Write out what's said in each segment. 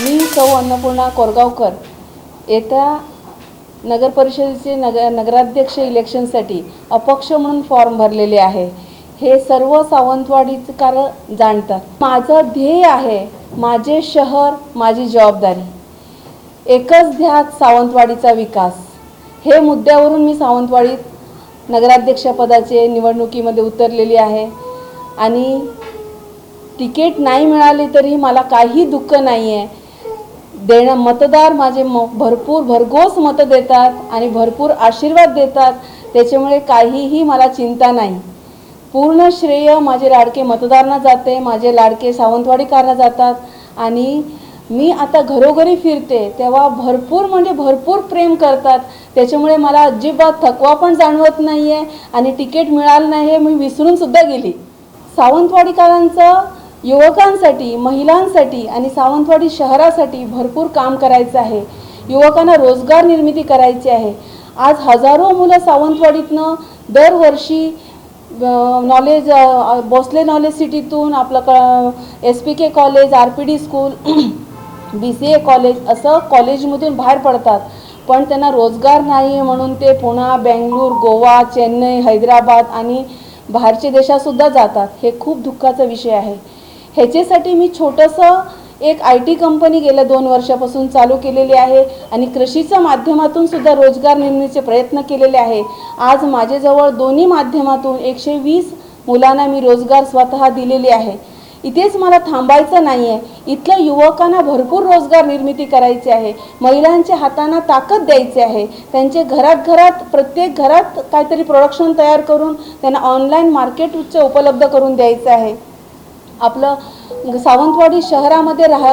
मी सौ अन्नपूर्णा कोरगावकर येत्या नगर परिषदेचे नग नगराध्यक्ष इलेक्शनसाठी अपक्ष म्हणून फॉर्म भरलेले आहे. हे सर्व सावंतवाडीचं जाणतात. माझं ध्येय आहे माझे शहर माझी जबाबदारी. एकच ध्यात सावंतवाडीचा विकास. हे मुद्द्यावरून मी सावंतवाडीत नगराध्यक्षपदाचे निवडणुकीमध्ये उतरलेली आहे. आणि तिकीट नाही मिळाली तरी मला काही दुःख नाही आहे देणं मतदार माझे म भरपूर भरघोस मतं देतात आणि भरपूर आशीर्वाद देतात. त्याच्यामुळे काहीही मला चिंता नाही. पूर्ण श्रेय माझे लाडके मतदारांना जाते माझे लाडके सावंतवाडीकारांना जातात. आणि मी आता घरोघरी फिरते तेव्हा भरपूर म्हणजे भरपूर प्रेम करतात. त्याच्यामुळे मला अजिबात थकवा पण जाणवत नाही आहे आणि तिकीट मिळालं नाही हे मी विसरून सुद्धा गेली. सावंतवाडीकारांचं युवकांसाठी महिलांसाठी आणि सावंतवाडी शहरासाठी भरपूर काम करायचं आहे. युवकांना रोजगार निर्मिती करायची आहे. आज हजारो मुलं सावंतवाडीतनं दरवर्षी नॉलेज भोसले नॉलेज सिटीतून आपलं K S P K college R P D school B C A college असं कॉलेजमधून बाहेर पडतात. पण त्यांना रोजगार नाही आहे म्हणून ते पुणा बेंगळूर गोवा चेन्नई हैदराबाद आणि बाहेरच्या देशातसुद्धा जातात. हे खूप दुःखाचा विषय आहे. ह्याच्यासाठी मी छोटंसं एक आय टी कंपनी गेल्या दोन वर्षापासून चालू केलेली आहे आणि कृषीच्या माध्यमातून सुद्धा रोजगार निर्मितीचे प्रयत्न केलेले आहे. आज माझ्याजवळ दोन्ही माध्यमातून एकशे वीस मुलांना मी रोजगार स्वतः दिलेले आहे. इथेच मला थांबायचं नाही आहे इथल्या युवकांना भरपूर रोजगार निर्मिती करायची आहे. महिलांच्या हातांना ताकद द्यायची आहे. त्यांचे घरात घरात प्रत्येक घरात काहीतरी प्रोडक्शन तयार करून त्यांना ऑनलाईन मार्केट उच्च उपलब्ध करून द्यायचं आहे. आपलं म्हणजे सावंतवाडी शहरामध्ये राह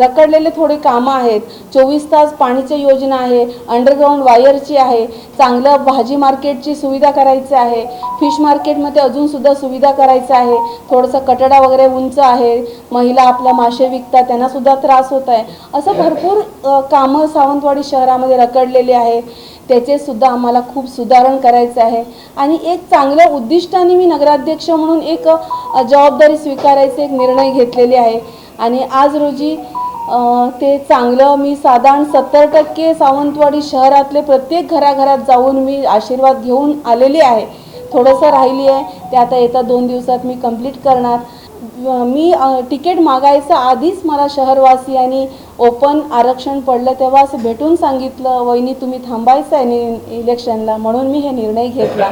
रखडलेले थोडे कामं आहेत. चोवीस तास पाणीची योजना आहे अंडरग्राऊंड वायरची आहे चांगलं भाजी मार्केटची सुविधा करायची आहे फिश मार्केटमध्ये अजूनसुद्धा सुविधा करायचं आहे थोडंसं कटडा वगैरे उंच आहे महिला आपला मासे विकतात त्यांनासुद्धा त्रास होत आहे. असं भरपूर कामं सावंतवाडी शहरामध्ये रखडलेली आहे. त्याचे सुद्धा आम्हाला खूप सुधारण करायचं आहे. आणि एक चांगल्या उद्दिष्टाने मी नगराध्यक्ष म्हणून एक जबाबदारी स्वीकारायचे एक निर्णय घेतलेले आहे. आणि आज रोजी ते चांगलं मी साधारण सत्तर टक्के सावंतवाडी शहरातले प्रत्येक घराघरात जाऊन मी आशीर्वाद घेऊन आलेली आहे. थोडंसं राहिली आहे. ते आता येत्या दोन दिवसात मी कंप्लीट करणार. मी तिकीट मागायचं आधीच मला शहरवासियांनी ओपन आरक्षण पडलं तेव्हा असं भेटून सांगितलं वहिनी तुम्ही थांबायचं आहे नि इलेक्शनला म्हणून मी हे निर्णय घेतला.